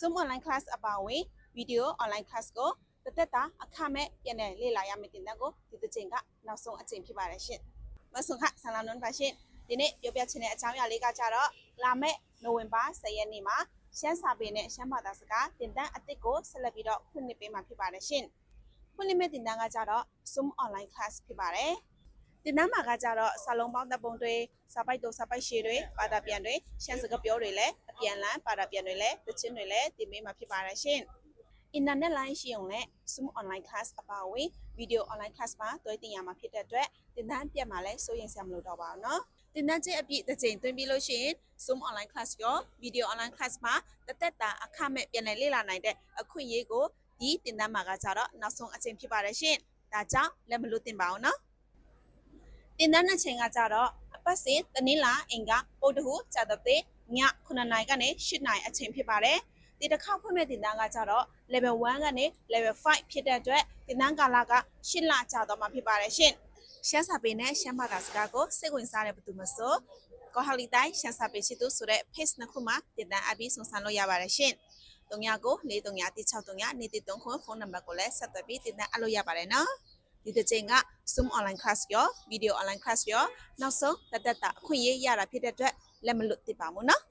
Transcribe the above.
Zoom online class အပါအဝင် video online class ကိုတစ်သက်တာအခမဲ့ပြန်လည်လေ့လာရမယ့်တင်တန်းကိုဒီတစ်ချိန်ကနောက်ဆုံးအချိန်ဖြစ်ပါတယ်ရှင်။မဆုံခဆန်လာနွန်ပါရှင်။ဒီနေ့ပြောပြချင်တဲ့အကြောင်းအရာလေးကကြတော့လာမယ့်နိုဝင်ဘာ10ရက်နေ့မှာရှမ်းစာပေနဲ့ရှမ်းဘာသာစကားတင်တန်းအသစ်ကိုဆက်လက်ပြီးတော့ဖွင့်လှစ်ပေးမှာဖြစ်ပါတယ်ရှင်။ဖွင့်လှစ်မယ့်တင်တန်းကကြတော့ Zoom online class ဖြစ်ပါတယ်။ တင်နန်းမှာကကြတော့စာလုံးပေါင်းတပ်ပုံတွေစာပိုက်တို့စာပိုက်ရှည်တွေပါတာပြန်တွေရှမ်းစကားပြောတွေလည်းအပြန်လန်းပါတာပြန်တွေလည်းတချင်းတွေလည်းတင်ပေးမှာဖြစ်ပါတယ်ရှင်။ internet line ရှိုံနဲ့ Zoom online class အပါအဝင် video online class မှာတွေ့တင်ရမှာဖြစ်တဲ့အတွက်တင်နန်းပြတ်မှာလည်းစိုးရင်ဆရာမလို့တော့ပါဘူးနော်။တင်နန်းချင်းအပြည့်တစ်ချိန်တွင်ပြီးလို့ရှိရင် Zoom online class ရော video online class မှာတသက်တာအခမဲ့ပြန်လည်လေ့လာနိုင်တဲ့အခွင့်အရေးကိုဒီတင်နန်းမှာကကြတော့နောက်ဆုံးအချိန်ဖြစ်ပါတယ်ရှင်။ဒါကြောင့်လက်မလို့တင်ပါအောင်နော်။ တင်တန်းတဲ့ချိန်ကကြတော့အပတ်စဉ်တနင်္လာအင်္ဂါပုဒ်တဟုကြာသပတေးည9:00နာရီကနေ10:00နာရီအချိန်ဖြစ်ပါတယ်ဒီတစ်ခေါက်ဖွင့်မဲ့တင်တန်းကကြတော့ level 1ကနေ level 5ဖြစ်တဲ့အတွက်တင်တန်းကာလက10လကြာတော့မှာဖြစ်ပါတယ်ရှင်ရှမ်းစာပေနဲ့ရှမ်းဘာသာစကားကိုစိတ်ဝင်စားတဲ့ဘသူမဆိုကောဟလီတိုင်းရှမ်းစာပေရှိသူဆိုတဲ့ page နှစ်ခုမှာတင်တန်းအပြီးဆုံးဆန်းလို့ရပါတယ်ရှင်တုံညာကို4363နေတိ3ခွန်းဖုန်းနံပါတ်ကိုလည်းဆက်သွယ်ပြီးတင်တန်းအပ်လို့ရပါတယ်နော် ဒီတစ်ချိန်က Zoom online class ရော video online class ရောနောက်ဆုံးတသက်တာအခွင့်အရေးရတာဖြစ်တဲ့အတွက်လက်မလွတ်သစ်ပါဘူးနော်